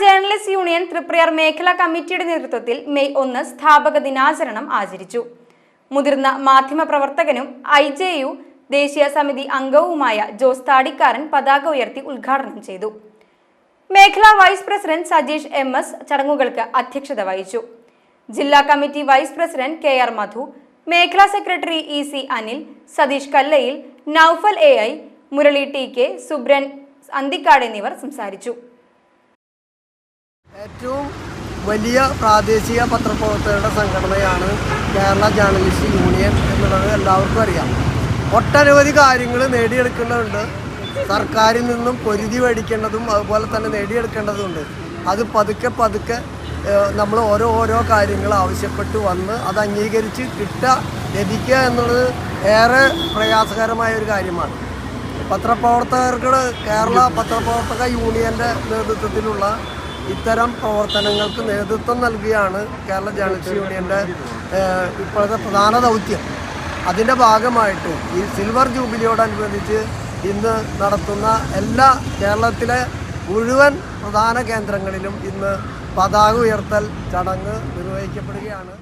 Journalist union Triprayar മേഖലാ കമ്മിറ്റിയുടെ നേതൃത്വത്തിൽ മെയ് ഒന്ന് സ്ഥാപക ദിനാചരണം ആചരിച്ചു. മുതിർന്ന മാധ്യമപ്രവർത്തകനും ഐ ജെ യു ദേശീയ സമിതി അംഗവുമായ ജോസ് താടിക്കാരൻ പതാക ഉയർത്തി ഉദ്ഘാടനം ചെയ്തു. മേഖലാ vice president Sajeesh M S ചടങ്ങുകൾക്ക് അധ്യക്ഷത വഹിച്ചു. ജില്ലാ committee vice president K R Madhu മേഖലാ secretary E C Anil Satheesh Kallayil Noufal A I Murali T K Subran Anthikkad എന്നിവർ സംസാരിച്ചു. ഏറ്റവും വലിയ പ്രാദേശിക പത്രപ്രവർത്തകരുടെ സംഘടനയാണ് കേരള ജേർണലിസ്റ്റ് യൂണിയൻ എന്നുള്ളത് എല്ലാവർക്കും അറിയാം. ഒട്ടനവധി കാര്യങ്ങൾ നേടിയെടുക്കേണ്ടതുണ്ട്. സർക്കാരിൽ നിന്നും പൊരുതി മേടിക്കേണ്ടതും അതുപോലെ തന്നെ നേടിയെടുക്കേണ്ടതുണ്ട്. അത് പതുക്കെ പതുക്കെ നമ്മൾ ഓരോ ഓരോ കാര്യങ്ങൾ ആവശ്യപ്പെട്ട് വന്ന് അത് അംഗീകരിച്ച് കിട്ടുക ലഭിക്കുക എന്നുള്ളത് ഏറെ പ്രയാസകരമായ ഒരു കാര്യമാണ്. പത്രപ്രവർത്തകർക്ക് കേരള പത്രപ്രവർത്തക യൂണിയന്റെ നേതൃത്വത്തിലുള്ള ഇത്തരം പ്രവർത്തനങ്ങൾക്ക് നേതൃത്വം നൽകുകയാണ് കേരള ജേർണലിസ്റ്റ് യൂണിയന്റെ ഇപ്പോഴത്തെ പ്രധാന ദൗത്യം. അതിന്റെ ഭാഗമായിട്ട് ഈ സിൽവർ ജൂബിലിയോടനുബന്ധിച്ച് ഇന്ന് നടത്തുന്ന എല്ലാ കേരളത്തിലെ മുഴുവൻ പ്രധാന കേന്ദ്രങ്ങളിലും ഇന്ന് പതാക ഉയർത്തൽ ചടങ്ങ് നിർവഹിക്കപ്പെടുകയാണ്.